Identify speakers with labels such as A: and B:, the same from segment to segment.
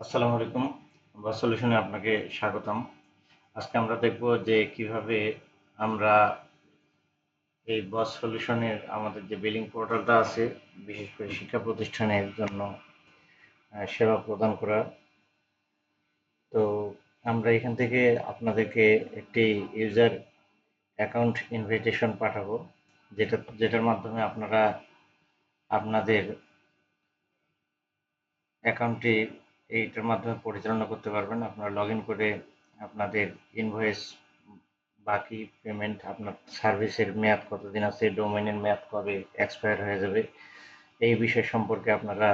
A: আসসালামু আলাইকুম। বস সলিউশনে আপনাকে স্বাগতম। আজকে আমরা দেখব যে কীভাবে আমরা এই বস সলিউশনের আমাদের যে বিলিং পোর্টালটা আছে, বিশেষ করে শিক্ষা প্রতিষ্ঠানের জন্য সেবা প্রদান করা। তো আমরা এখান থেকে আপনাদেরকে একটি ইউজার অ্যাকাউন্ট ইনভিটেশন পাঠাবো, যেটা, যেটার মাধ্যমে আপনারা আপনাদের অ্যাকাউন্টটি এইটার মাধ্যমে পরিচালনা করতে পারবেন। আপনারা লগ করে আপনাদের ইনভয়েস বাকি পেমেন্ট আপনার সার্ভিসের মেয়াদ কতদিন আছে ডোমেনের মেয়াদ কবে এক্সপায়ার হয়ে যাবে, এই বিষয় সম্পর্কে আপনারা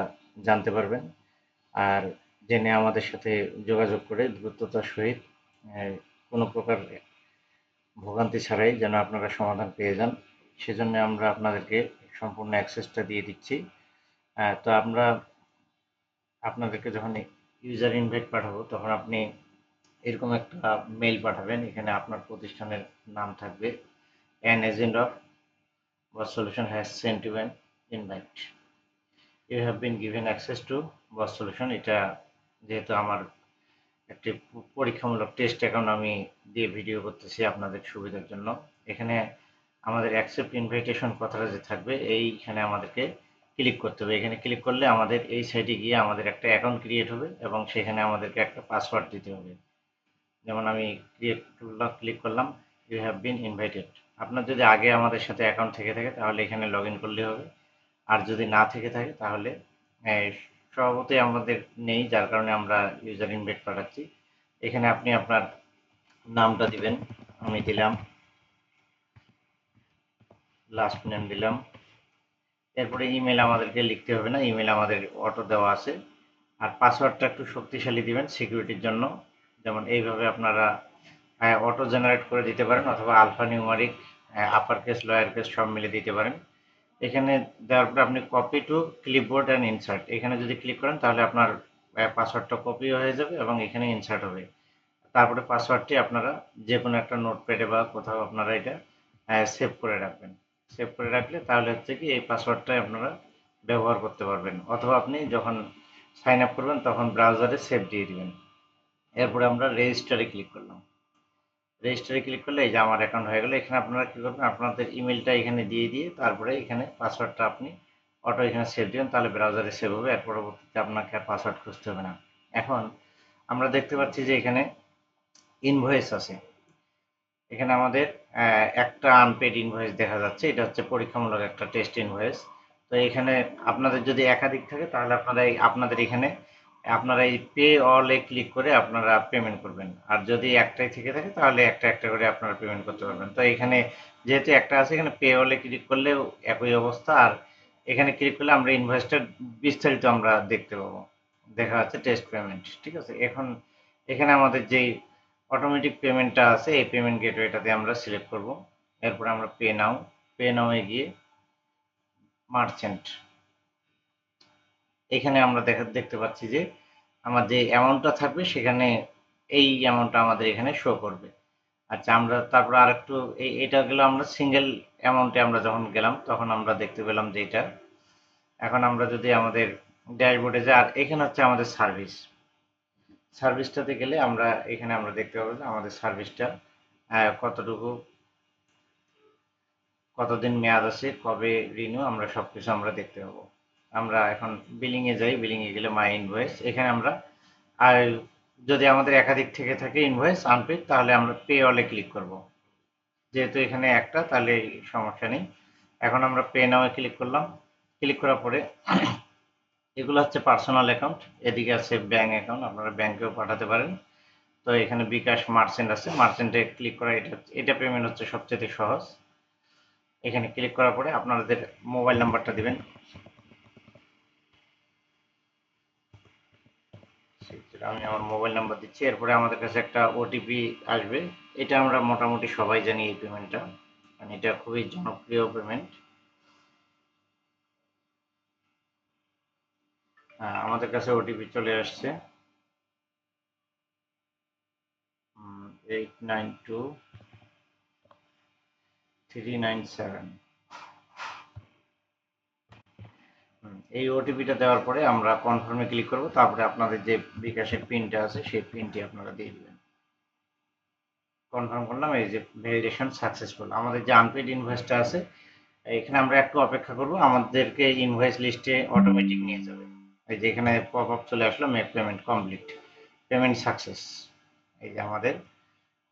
A: জানতে পারবেন। আর জেনে আমাদের সাথে যোগাযোগ করে দ্রুততার সহিত কোনো প্রকার ভোগান্তি ছাড়াই যেন আপনারা সমাধান পেয়ে যান। সেজন্য আমরা আপনাদেরকে সম্পূর্ণ অ্যাক্সেসটা দিয়ে দিচ্ছি। তো আমরা আপনাদেরকে যখন ইউজার ইনভাইট পাঠাবো, তখন আপনি এরকম একটা মেইল পাঠাবেন। এখানে আপনার প্রতিষ্ঠানের নাম থাকবে। An agent of Boss solution has sent you an invite you have been given access to Boss solution এটা যেহেতু আমার একটি পরীক্ষামূলক টেস্ট অ্যাকাউন্ট আমি দিয়ে ভিডিও করতেছি আপনাদের সুবিধার জন্য। এখানে আমাদের অ্যাকসেপ্ট ইনভাইটেশন কথাটা যে থাকবে, এইখানে আমাদেরকে ক্লিক করতে হবে। এখানে ক্লিক করলে আমাদের এই সাইটে গিয়ে আমাদের একটা অ্যাকাউন্ট ক্রিয়েট হবে এবং সেখানে আমাদেরকে একটা পাসওয়ার্ড দিতে হবে। যেমন আমি ক্রিয়েট ক্লিক করলাম ইউ হ্যাভ বিন ইনভাইটেড আপনার যদি আগে আমাদের সাথে অ্যাকাউন্ট থেকে থাকে, তাহলে এখানে লগ ইন করলে হবে। আর যদি না থেকে থাকে, তাহলে স্বভাবতই আমাদের নেই, যার কারণে আমরা ইউজার ইনভাইট পাঠাচ্ছি। এখানে আপনি আপনার নামটা দিবেন, আমি দিলাম। লাস্ট নেম দিলাম। এরপরে ইমেল আমাদেরকে লিখতে হবে না ইমেল আমাদের অটো দেওয়া আছে। আর পাসওয়ার্ডটা একটু শক্তিশালী দিবেন সিকিউরিটির জন্য। যেমন এইভাবে আপনারা অটো জেনারেট করে দিতে পারেন অথবা alpha numeric upper case lower case সব মিলে দিতে পারেন। এখানে দেওয়ার পরে আপনি copy to clipboard and insert এখানে যদি ক্লিক করেন তাহলে আপনার পাসওয়ার্ডটা কপি হয়ে যাবে এবং এখানে ইনসার্ট হবে। তারপরে পাসওয়ার্ডটি আপনারা যে কোনো একটা নোটপ্যাডে বা কোথাও আপনারা এটা সেভ করে রাখবেন। সেভ করে রাখলে তাহলে হচ্ছে কি এই পাসওয়ার্ডটাই আপনারা ব্যবহার করতে পারবেন। অথবা আপনি যখন সাইন আপ করবেন তখন ব্রাউজারে সেভ দিয়ে দিবেন। এরপরে আমরা রেজিস্টারে ক্লিক করলাম। রেজিস্টারে ক্লিক করলে এই যে আমার অ্যাকাউন্ট হয়ে গেলো, এখানে আপনারা কী করবেন? আপনাদের ইমেলটা এখানে দিয়ে দিয়ে তারপরে এখানে পাসওয়ার্ডটা আপনি অটো এখানে সেভ দিবেন, তাহলে ব্রাউজারে সেভ হবে, এর পরবর্তীতে আপনাকে আর পাসওয়ার্ড খুঁজতে হবে না। এখন আমরা দেখতে পাচ্ছি যে এখানে ইনভয়েস আছে। এখানে আমাদের একটা আনপেড ইনভয়েস দেখা যাচ্ছে। এটা হচ্ছে পরীক্ষামূলক একটা টেস্ট ইনভয়েস তো এখানে আপনাদের যদি একাধিক থাকে, তাহলে আপনারা এই, আপনাদের এখানে আপনারা এই পে অলে ক্লিক করে আপনারা পেমেন্ট করবেন। আর যদি একটাই থেকে থাকে, তাহলে একটা একটা করে আপনারা পেমেন্ট করতে পারবেন। তো এখানে যেহেতু একটা আছে, এখানে পে অলে ক্লিক করলেও একই অবস্থা। আর এখানে ক্লিক করলে আমরা ইনভয়েসটা বিস্তারিত আমরা দেখতে পাবো। দেখা যাচ্ছে টেস্ট পেমেন্ট ঠিক আছে? এখন এখানে আমাদের যেই অটোমেটিক পেমেন্টটা আছে, এই পেমেন্ট গেটওয়েটাতে আমরা সিলেক্ট করব। এরপর আমরা পে নাও পে নাও এ গিয়ে মার্চেন্ট এখানে আমরা দেখা, দেখতে পাচ্ছি যে আমার যে অ্যামাউন্টটা থাকবে, সেখানে এই অ্যামাউন্টটা আমাদের এখানে শো করবে। আচ্ছা আমরা তারপর আরেকটু, এই, এটা গেল আমরা সিঙ্গেল অ্যামাউন্টে আমরা যখন গেলাম, তখন আমরা দেখতে পেলাম যে এটা। এখন আমরা যদি আমাদের ড্যাশবোর্ডে যাই, আর এখানে হচ্ছে আমাদের সার্ভিস সার্ভিসটাতে গেলে আমরা, এখানে আমরা দেখতে পাবো যে আমাদের সার্ভিসটা কতটুকু, কতদিন মেয়াদ আছে, কবে রিনিউ আমরা সব কিছু আমরা দেখতে পাবো। আমরা এখন বিলিং এ যাই বিলিংয়ে গেলে মাই ইনভয়েস এখানে আমরা, আর যদি আমাদের একাধিক থেকে থাকে ইনভয়েস আনপেড তাহলে আমরা পে অলে ক্লিক করব। যেহেতু এখানে একটা, তাহলে সমস্যা নেই। এখন আমরা পে নাও ক্লিক করলাম। ক্লিক করার পরে এগুলো হচ্ছে পার্সোনাল অ্যাকাউন্ট এদিকে আছে ব্যাঙ্ক অ্যাকাউন্ট আপনারা ব্যাংকেও পাঠাতে পারেন। তো এখানে বিকাশ মার্চেন্ট আছে, মার্চেন্টে ক্লিক করা, এটা এটা পেমেন্ট হচ্ছে সবচেয়ে সহজ। এখানে ক্লিক করার পরে আপনাদের মোবাইল নাম্বারটা দিবেন। আমি আমার মোবাইল নাম্বার দিচ্ছি, এরপরে আমাদের কাছে একটা ওটিপি আসবে। এটা আমরা মোটামুটি সবাই জানি এই পেমেন্টটা মানে এটা খুবই জনপ্রিয় পেমেন্ট আমাদের কাছে ওটিপি চলে আসছে। থ্রি এই ওটিপিটা দেওয়ার পরে আমরা কনফার্মে ক্লিক করব, তারপরে আপনাদের যে বিকাশের পিনটা আছে, সেই পিনটি আপনারা দিয়ে দেবেন। কনফার্ম করলাম, এই যে ভেরিফিকেশন সাকসেসফুল আমাদের যে আনপেড ইনভয়েসটা আছে, এখানে আমরা একটু অপেক্ষা করব, আমাদেরকে ইনভয়েস লিস্টে অটোমেটিক নিয়ে যাবে। এই যে এখানে পপ আপ চলে আসলো make payment complete payment success এই যে আমাদের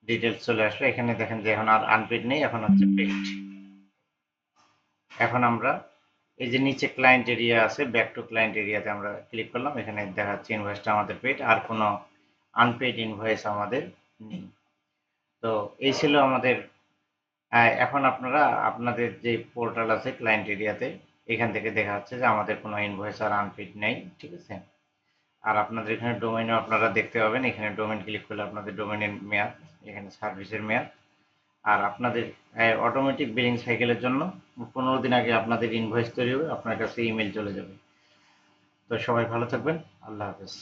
A: ডিটেলস চলে আসলো। এখানে দেখেন যে এখন আর আনপেড নেই, এখন হচ্ছে পেড এখন আমরা এই যে নিচে ক্লায়েন্ট এরিয়া আছে ব্যাক টু ক্লায়েন্ট এরিয়াতে আমরা ক্লিক করলাম। এখানে দেখা যাচ্ছে ইনভয়েসটা আমাদের পেড আর কোনো আনপেড ইনভয়েস আমাদের নেই। তো এই ছিল আমাদের এখন আপনারা আপনাদের যে পোর্টাল আছে ক্লায়েন্ট এরিয়াতে এখান থেকে দেখা যাচ্ছে যে আমাদের কোনো ইনভয়েস আর আনফিড নেই, ঠিক আছে? আর আপনাদের এখানে ডোমেনও আপনারা দেখতে পাবেন, এখানে ডোমেন ক্লিক করলে আপনাদের ডোমেনের মেয়াদ, এখানে সার্ভিসের মেয়াদ। আর আপনাদের অটোমেটিক বিলিং সাইকেলের জন্য পনেরো দিন আগে আপনাদের ইনভয়েস তৈরি হবে, আপনার কাছে ইমেল চলে যাবে। তো সবাই ভালো থাকবেন, আল্লাহ হাফেজ।